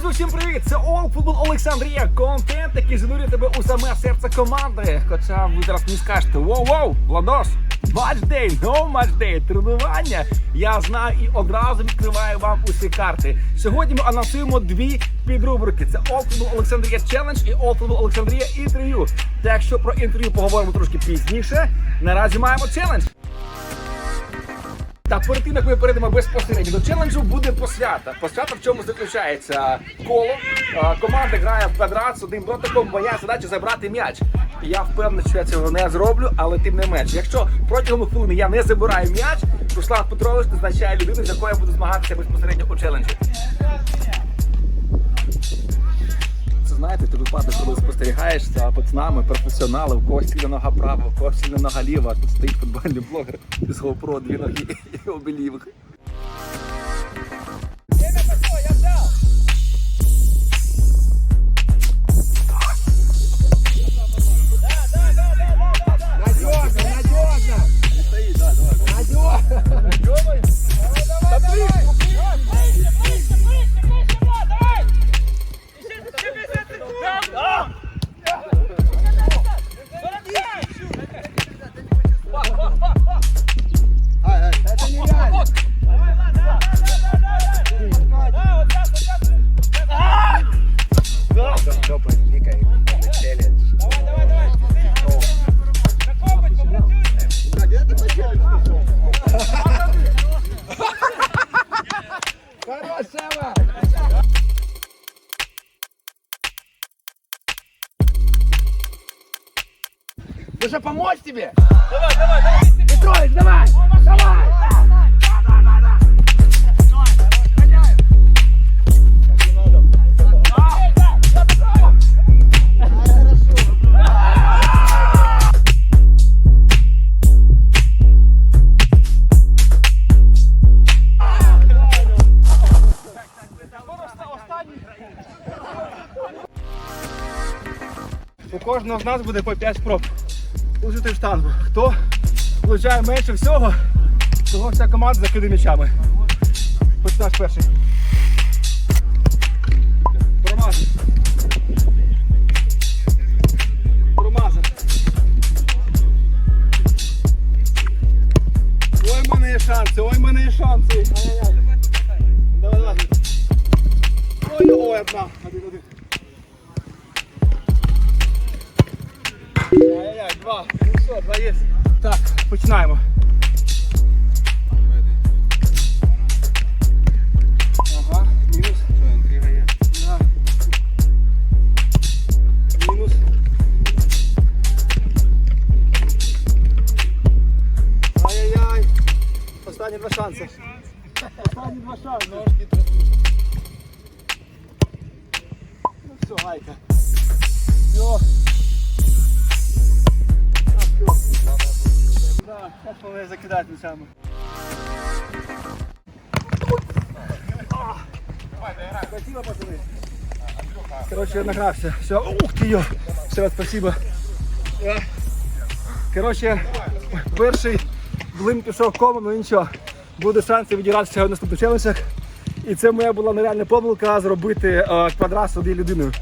Друзі, всім привіт! Це Football Олександрія. Контент, який занурює тебе у саме серце команди. Хоча ви зараз не скажете воу-воу, Владос, матчдей, no матчдей, тренування. Я знаю і одразу відкриваю вам усі карти. Сьогодні ми анонсуємо дві підрубрики. Це Football Олександрія Challenge і Football Олександрія інтерв'ю. Та якщо про інтерв'ю поговоримо трошки пізніше, наразі маємо челендж. Та перед тим, як ми перейдемо безпосередньо до челенджу, буде посвята. Посвята в чому заключається коло. Команда грає в квадрат з одним дотиком, моя задача забрати м'яч. Я впевнений, що я цього не зроблю, але тим не менше. Якщо протягом хвилини я не забираю м'яч, Руслан Петрович назначає людину, з якою я буду змагатися безпосередньо у челенджі. Знаєте, ти випадок, коли спостерігаєш за пацанами, професіонали, в когось сильна нога права, в когось сильна нога ліва, а тут стоїть футбольний блогер з GoPro, дві ноги і обі Нужно помочь тебе? Давай, давай, давай! Петрович, давай! Давай! У кожного з нас буде по 5 спроб влучити в штангу. Хто влучає менше всього, того вся команда закиде м'ячами. Почнеш перший. Промазав. Ой, в мене є шанси, ой, в мене є шанси. Ай-яй-яй. Давай, давай. Ой, ой, одна. Один, один. два. Ну все, два є. Так, починаємо. Ага, мінус. Да. Мінус. Ай-яй-яй. Останні два шанси. Останні два шанси. Ну все, гайка. Все. Да, сейчас повинен закидати м'ячами. Спасибо. Короче, я награвся. Все, ух ты, йо. Раз спасибо. Е. Короче, перший блин пішов кома, ну нічого. Буде шанси відігратися в наступних челенджах. І це моя була нереальна помилка зробити е, квадрат з однією людиною.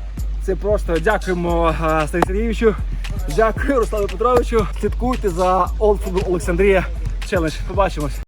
Це просто дякуємо е, Стані Сергійовичу, дякую Руслану Петровичу. Слідкуйте за Old Олександрія Челендж. Побачимось.